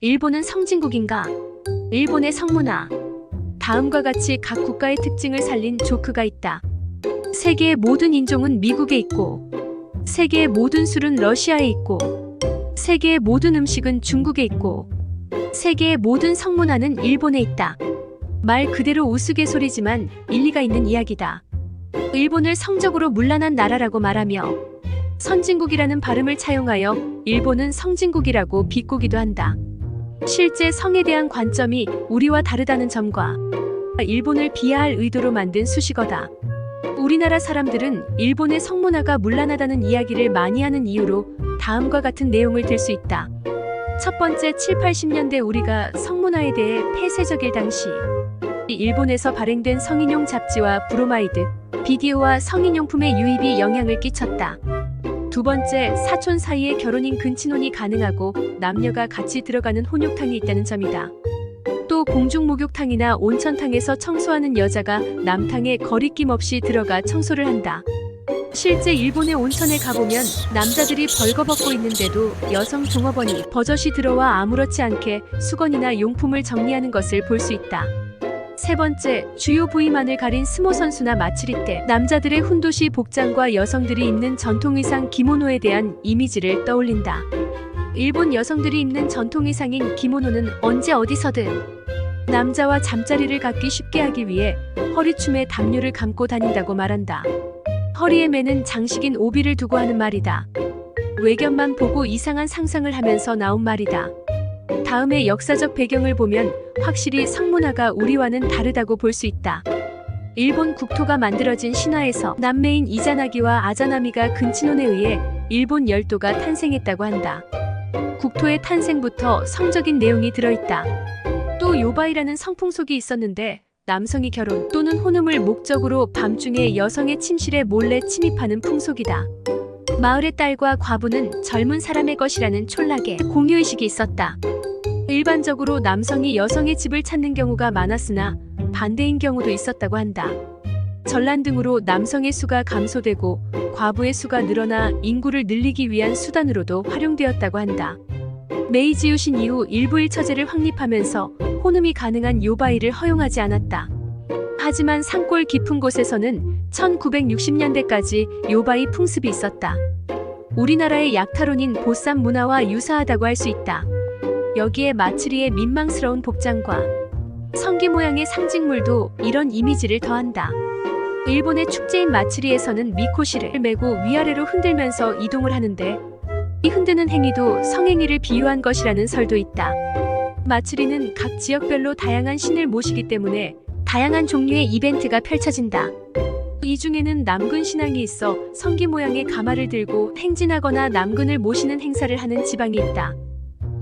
일본은 성진국인가? 일본의 성문화. 다음과 같이 각 국가의 특징을 살린 조크가 있다. 세계의 모든 인종은 미국에 있고, 세계의 모든 술은 러시아에 있고, 세계의 모든 음식은 중국에 있고, 세계의 모든 성문화는 일본에 있다. 말 그대로 우스갯소리지만 일리가 있는 이야기다. 일본을 성적으로 문란한 나라라고 말하며 선진국이라는 발음을 차용하여 일본은 성진국이라고 비꼬기도 한다. 실제 성에 대한 관점이 우리와 다르다는 점과 일본을 비하할 의도로 만든 수식어다. 우리나라 사람들은 일본의 성문화가 문란하다는 이야기를 많이 하는 이유로 다음과 같은 내용을 들 수 있다. 첫 번째 7, 80년대 우리가 성문화에 대해 폐쇄적일 당시 일본에서 발행된 성인용 잡지와 브로마이드, 비디오와 성인용품의 유입이 영향을 끼쳤다. 두 번째, 사촌 사이에 결혼인 근친혼이 가능하고 남녀가 같이 들어가는 혼욕탕이 있다는 점이다. 또 공중 목욕탕이나 온천탕에서 청소하는 여자가 남탕에 거리낌 없이 들어가 청소를 한다. 실제 일본의 온천에 가보면 남자들이 벌거벗고 있는데도 여성 종업원이 버젓이 들어와 아무렇지 않게 수건이나 용품을 정리하는 것을 볼 수 있다. 세 번째, 주요 부위만을 가린 스모 선수나 마츠리 때 남자들의 훈도시 복장과 여성들이 입는 전통 의상 기모노에 대한 이미지를 떠올린다. 일본 여성들이 입는 전통 의상인 기모노는 언제 어디서든 남자와 잠자리를 갖기 쉽게 하기 위해 허리춤에 담요를 감고 다닌다고 말한다. 허리에 매는 장식인 오비를 두고 하는 말이다. 외견만 보고 이상한 상상을 하면서 나온 말이다. 다음의 역사적 배경을 보면 확실히 성문화가 우리와는 다르다고 볼 수 있다. 일본 국토가 만들어진 신화에서 남매인 이자나기와 아자나미가 근친혼에 의해 일본 열도가 탄생했다고 한다. 국토의 탄생부터 성적인 내용이 들어있다. 또 요바이라는 성풍속이 있었는데 남성이 결혼 또는 혼음을 목적으로 밤중에 여성의 침실에 몰래 침입하는 풍속이다. 마을의 딸과 과부는 젊은 사람의 것이라는 촌락의 공유의식이 있었다. 일반적으로 남성이 여성의 집을 찾는 경우가 많았으나 반대인 경우도 있었다고 한다. 전란 등으로 남성의 수가 감소되고 과부의 수가 늘어나 인구를 늘리기 위한 수단으로도 활용되었다고 한다. 메이지 유신 이후 일부 일 처제를 확립하면서 혼음이 가능한 요바이를 허용하지 않았다. 하지만 산골 깊은 곳에서는 1960년대까지 요바이 풍습이 있었다. 우리나라의 약탈혼인 보쌈 문화와 유사하다고 할 수 있다. 여기에 마츠리의 민망스러운 복장과 성기 모양의 상징물도 이런 이미지를 더한다. 일본의 축제인 마츠리에서는 미코시를 메고 위아래로 흔들면서 이동을 하는데 이 흔드는 행위도 성행위를 비유한 것이라는 설도 있다. 마츠리는 각 지역별로 다양한 신을 모시기 때문에 다양한 종류의 이벤트가 펼쳐진다. 이 중에는 남군 신앙이 있어 성기 모양의 가마를 들고 행진하거나 남군을 모시는 행사를 하는 지방이 있다.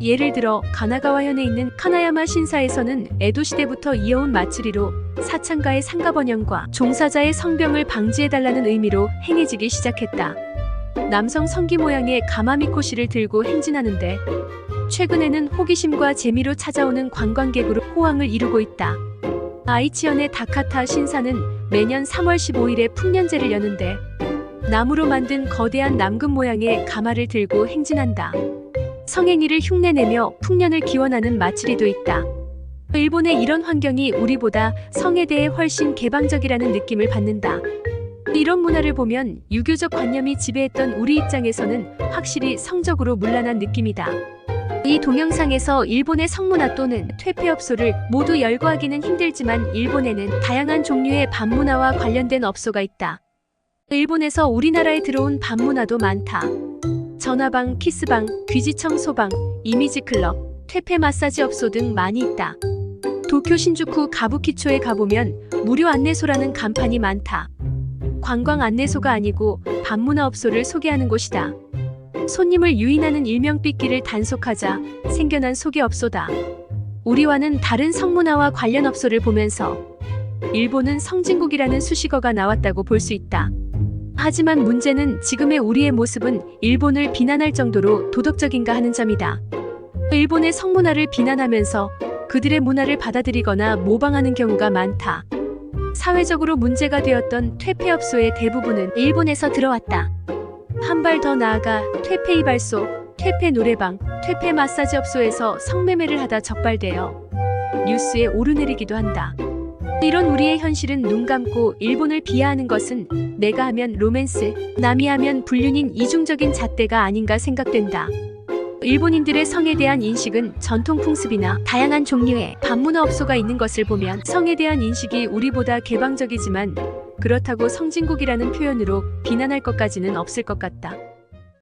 예를 들어 가나가와현에 있는 카나야마 신사에서는 에도 시대부터 이어온 마츠리로 사창가의 상가 번영과 종사자의 성병을 방지해달라는 의미로 행해지기 시작했다. 남성 성기 모양의 가마미코시를 들고 행진하는데 최근에는 호기심과 재미로 찾아오는 관광객으로 호황을 이루고 있다. 아이치현의 다카타 신사는 매년 3월 15일에 풍년제를 여는데 나무로 만든 거대한 남금 모양의 가마를 들고 행진한다. 성행위를 흉내내며 풍년을 기원하는 마츠리도 있다. 일본의 이런 환경이 우리보다 성에 대해 훨씬 개방적이라는 느낌을 받는다. 이런 문화를 보면 유교적 관념이 지배했던 우리 입장에서는 확실히 성적으로 문란한 느낌이다. 이 동영상에서 일본의 성문화 또는 퇴폐업소를 모두 열거하기는 힘들지만 일본에는 다양한 종류의 밤문화와 관련된 업소가 있다. 일본에서 우리나라에 들어온 밤문화도 많다. 전화방, 키스방, 귀지청 소방, 이미지 클럽, 퇴폐 마사지 업소 등 많이 있다. 도쿄 신주쿠 가부키초에 가보면 무료 안내소라는 간판이 많다. 관광 안내소가 아니고 밤문화 업소를 소개하는 곳이다. 손님을 유인하는 일명빛기를 단속하자 생겨난 소개업소다. 우리와는 다른 성문화와 관련 업소를 보면서 일본은 성진국이라는 수식어가 나왔다고 볼 수 있다. 하지만 문제는 지금의 우리의 모습은 일본을 비난할 정도로 도덕적인가 하는 점이다. 일본의 성문화를 비난하면서 그들의 문화를 받아들이거나 모방하는 경우가 많다. 사회적으로 문제가 되었던 퇴폐업소의 대부분은 일본에서 들어왔다. 한 발 더 나아가 퇴폐 이발소, 퇴폐 노래방, 퇴폐 마사지 업소에서 성매매를 하다 적발되어 뉴스에 오르내리기도 한다. 이런 우리의 현실은 눈 감고 일본을 비하하는 것은 내가 하면 로맨스, 남이 하면 불륜인 이중적인 잣대가 아닌가 생각된다. 일본인들의 성에 대한 인식은 전통 풍습이나 다양한 종류의 반문화 업소가 있는 것을 보면 성에 대한 인식이 우리보다 개방적이지만 그렇다고 성진국이라는 표현으로 비난할 것까지는 없을 것 같다.